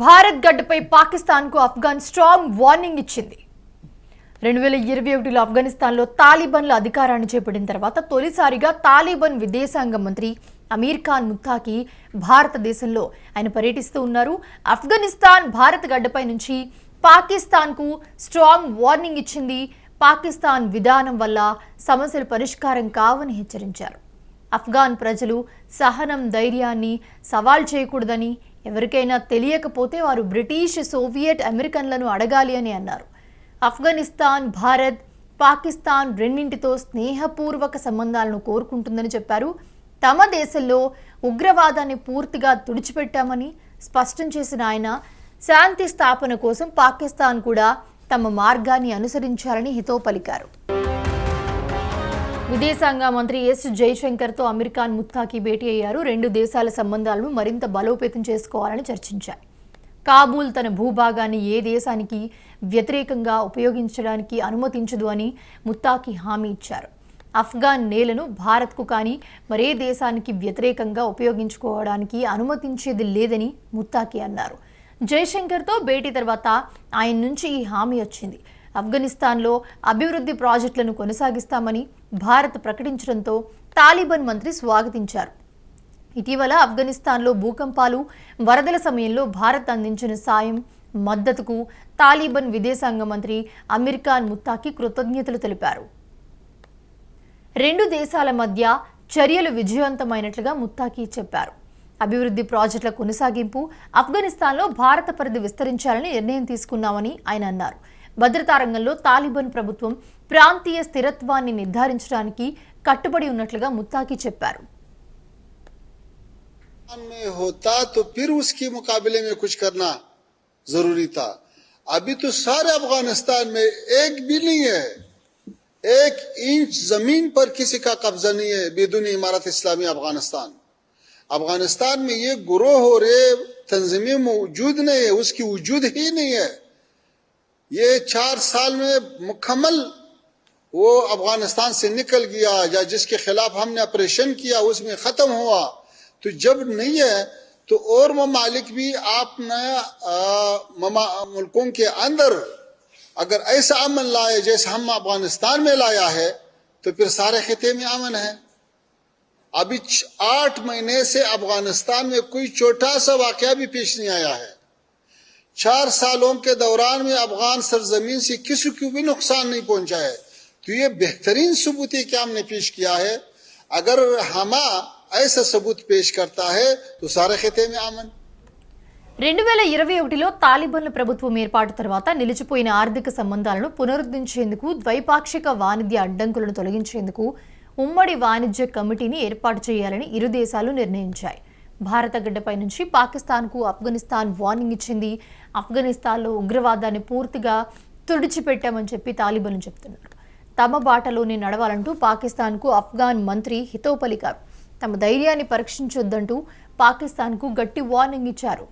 భారత్ గడ్డపై పాకిస్తాన్కు Afghan strong warning ఇచ్చింది. రెండు వేల ఇరవై ఒకటిలో ఆఫ్ఘనిస్తాన్లో తాలిబన్ల అధికారాన్ని చేపట్టిన తర్వాత తొలిసారిగా తాలిబన్ విదేశాంగ మంత్రి అమీర్ ఖాన్ ముత్తాకి భారతదేశంలో ఆయన పర్యటిస్తూ ఉన్నారు. ఆఫ్ఘనిస్తాన్ భారత్ గడ్డపై నుంచి పాకిస్తాన్కు స్ట్రాంగ్ వార్నింగ్ ఇచ్చింది. పాకిస్తాన్ విధానం వల్ల సమస్యలు పరిష్కారం కావని హెచ్చరించారు. ఆఫ్ఘాన్ ప్రజలు సహనం ధైర్యాన్ని సవాల్ చేయకూడదని ఎవరికైనా తెలియకపోతే వారు బ్రిటిష్ సోవియట్ అమెరికన్లను అడగాలి అని అన్నారు. ఆఫ్ఘనిస్తాన్ భారత్ పాకిస్తాన్ రెండింటితో స్నేహపూర్వక సంబంధాలను కోరుకుంటుందని చెప్పారు. తమ దేశంలో ఉగ్రవాదాన్ని పూర్తిగా తుడిచిపెట్టామని స్పష్టం చేసిన ఆయన శాంతి స్థాపన కోసం పాకిస్తాన్ కూడా తమ మార్గాన్ని అనుసరించాలని హితో పలికారు. విదేశాంగ మంత్రి ఎస్ జైశంకర్తో అమీర్ ఖాన్ ముత్తాకి భేటీ అయ్యారు. రెండు దేశాల సంబంధాలను మరింత బలోపేతం చేసుకోవాలని చర్చించారు. కాబూల్ తన భూభాగాన్ని ఏ దేశానికి వ్యతిరేకంగా ఉపయోగించడానికి అనుమతించదు అని ముత్తాకి హామీ ఇచ్చారు. ఆఫ్ఘాన్ నేలను భారత్కు కానీ మరే దేశానికి వ్యతిరేకంగా ఉపయోగించుకోవడానికి అనుమతించేది లేదని ముత్తాకి అన్నారు. జైశంకర్తో భేటీ తర్వాత ఆయన నుంచి ఈ హామీ వచ్చింది. ఆఫ్ఘనిస్తాన్లో అభివృద్ధి ప్రాజెక్టులను కొనసాగిస్తామని భారత్ ప్రకటించడంతో తాలిబాన్ మంత్రి స్వాగతించారు. ఇటీవల ఆఫ్ఘనిస్తాన్లో భూకంపాలు వరదల సమయంలో భారత్ అందించిన సాయం మద్దతుకు తాలిబాన్ విదేశాంగ మంత్రి అమీర్ ఖాన్ ముత్తాకి కృతజ్ఞతలు తెలిపారు. రెండు దేశాల మధ్య చర్యలు విజయవంతమైనట్లుగా ముత్తాకి చెప్పారు. అభివృద్ధి ప్రాజెక్టుల కొనసాగింపు ఆఫ్ఘనిస్తాన్లో భారత పరిధి విస్తరించాలని నిర్ణయం తీసుకున్నామని ఆయన అన్నారు. భద్రతా రంగంలో తాలిబాన్ ప్రభుత్వం ప్రాంతీయ స్థిరత్వాన్ని నిర్ధారించడానికి కట్టుబడి ఉన్నట్లుగా ముత్తాకి చెప్పారు में होता तो फिर उसके मुकाबले में कुछ करना जरूरी था अभी तो सारे अफगानिस्तान में एक भी नहीं है एक इंच जमीन पर किसी का कब्जा नहीं है बेदुन इमारत इस्लामी अफगानिस्तान अफगानिस्तान में ये गुरोह और ये तंजीमें मौजूद नहीं है उसकी वजूद ही नहीं है یہ چار سال میں مکمل وہ افغانستان سے نکل گیا یا جس کے خلاف ہم نے آپریشن کیا، اس میں ختم ہوا۔ تو جب نہیں ہے، تو اور ممالک بھی آپ نے ملکوں کے اندر اگر ایسا امن لائے جیسے ہم افغانستان میں لایا ہے، تو پھر سارے خطے میں امن ہے۔ ابھی آٹھ مہینے سے افغانستان میں کوئی چھوٹا سا واقعہ بھی پیش نہیں آیا ہے۔ चार सालों के दौरान में अफगान सरजमीन से किसी को भी नुकसान नहीं पहुंचा है तो ये बेहतरीन सबूत है कि हमने पेश किया है अगर हमा ऐसा सबूत पेश करता है तो सारे खिते में अमन రెండు వేల ఇరవై ఒకటిలో తాలిబాన్ల ప్రభుత్వం ఏర్పాటు తర్వాత నిలిచిపోయిన ఆర్థిక సంబంధాలను పునరుద్ధరించేందుకు ద్వైపాక్షిక వాణిజ్య అడ్డంకులను తొలగించేందుకు ఉమ్మడి వాణిజ్య కమిటీని ఏర్పాటు చేయాలని ఇరు దేశాలు నిర్ణయించాయి భారత గడ్డపై నుంచి పాకిస్తాన్కు ఆఫ్ఘనిస్తాన్ వార్నింగ్ ఇచ్చింది. ఆఫ్ఘనిస్తాన్లో ఉగ్రవాదాన్ని పూర్తిగా తుడిచిపెట్టామని చెప్పి తాలిబన్లు చెప్తున్నారు. తమ బాటలోనే నడవాలంటూ పాకిస్తాన్కు ఆఫ్ఘాన్ మంత్రి హితో పలికారు. తమ ధైర్యాన్ని పరీక్షించొద్దంటూ పాకిస్తాన్కు గట్టి వార్నింగ్ ఇచ్చారు.